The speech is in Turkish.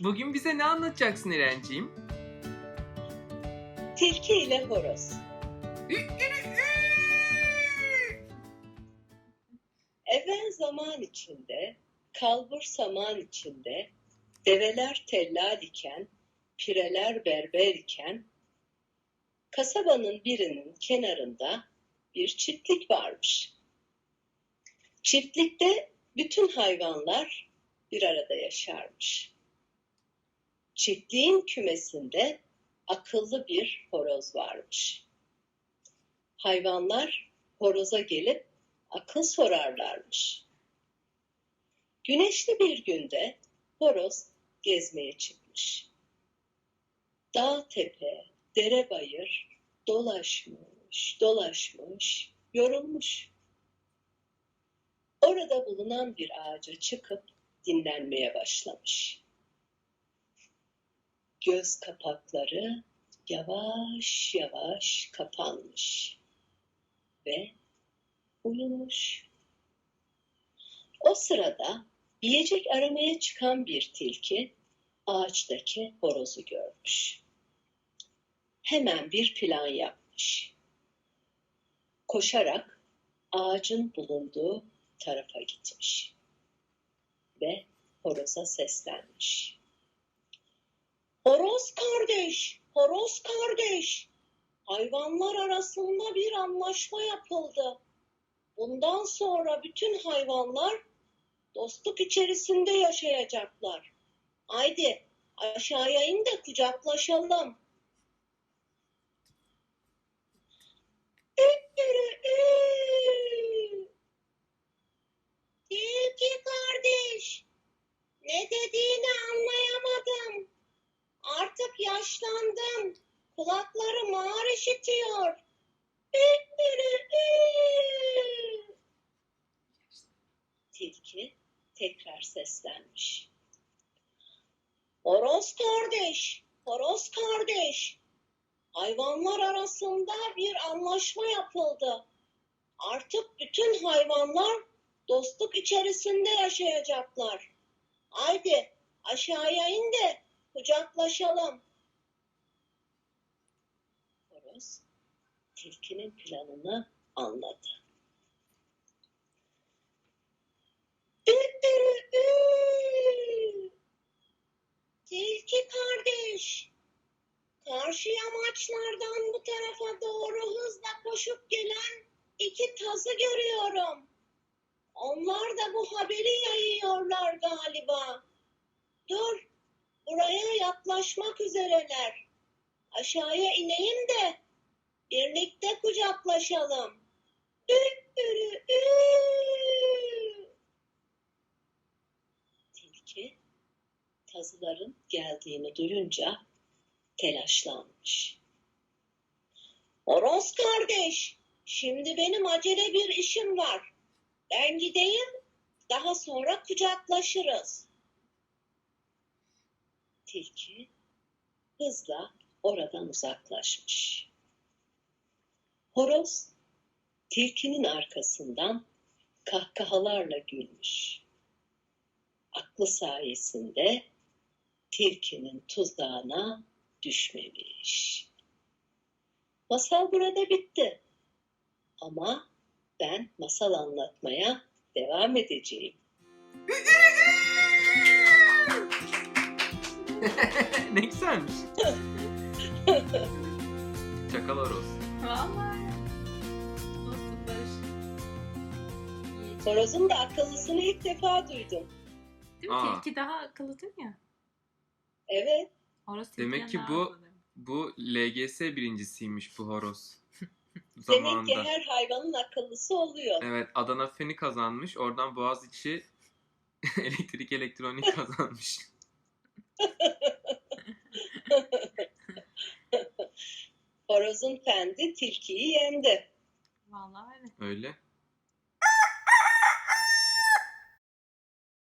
Bugün bize ne anlatacaksın İrenciğim? Tilki ile horoz. Evvel zaman içinde, kalbur saman içinde, develer tellal iken, pireler berber iken, kasabanın birinin kenarında bir çiftlik varmış. Çiftlikte bütün hayvanlar bir arada yaşarmış. Çiftliğin kümesinde akıllı bir horoz varmış. Hayvanlar horoza gelip akıl sorarlarmış. Güneşli bir günde horoz gezmeye çıkmış. Dağ tepe, dere bayır dolaşmış, dolaşmış, yorulmuş. Orada bulunan bir ağaca çıkıp dinlenmeye başlamış. Göz kapakları yavaş yavaş kapanmış ve uyumuş. O sırada yiyecek aramaya çıkan bir tilki ağaçtaki horozu görmüş. Hemen bir plan yapmış. Koşarak ağacın bulunduğu tarafa gitmiş ve horoza seslenmiş. Horoz kardeş, horoz kardeş. Hayvanlar arasında bir anlaşma yapıldı. Bundan sonra bütün hayvanlar dostluk içerisinde yaşayacaklar. Haydi aşağıya in de kucaklaşalım. Tilki kardeş, ne dediğini anlayamadım. Artık yaşlandım. Kulaklarım ağır işitiyor. Tilki tekrar seslenmiş. Horoz kardeş, horoz kardeş. Hayvanlar arasında bir anlaşma yapıldı. Artık bütün hayvanlar dostluk içerisinde yaşayacaklar. Haydi aşağıya in de kucaklaşalım. Horoz tilkinin planını anladı. Tilki kardeş, karşı yamaçlardan bu tarafa doğru hızla koşup gelen iki tazı görüyorum. Onlar da bu haberi yayıyorlar galiba. Dur, buraya yaklaşmak üzereler. Aşağıya ineyim de birlikte kucaklaşalım. Ü, ü, ü. Tilki tazıların geldiğini duyunca telaşlanmış. Horoz kardeş, şimdi benim acele bir işim var. Ben gideyim, daha sonra kucaklaşırız. Tilki hızla oradan uzaklaşmış. Horoz tilkinin arkasından kahkahalarla gülmüş. Aklı sayesinde tilkinin tuzağına düşmemiş. Masal burada bitti. Ama ben masal anlatmaya devam edeceğim. ne güzelmiş. Çakal horoz. Vallahi. Horozun da akıllısını ilk defa duydum. Değil mi? Aa. Tilki daha akıllı değil mi ya? Evet, Horoz Demek ki bu-. Bu LGS birincisiymiş bu horoz. demek ki Zamanında. her hayvanın akıllısı oluyor. Evet Adana Fen'i kazanmış. Oradan Boğaziçi elektrik elektronik kazanmış. Horozun fendi tilkiyi yendi. Vallahi öyle. Öyle.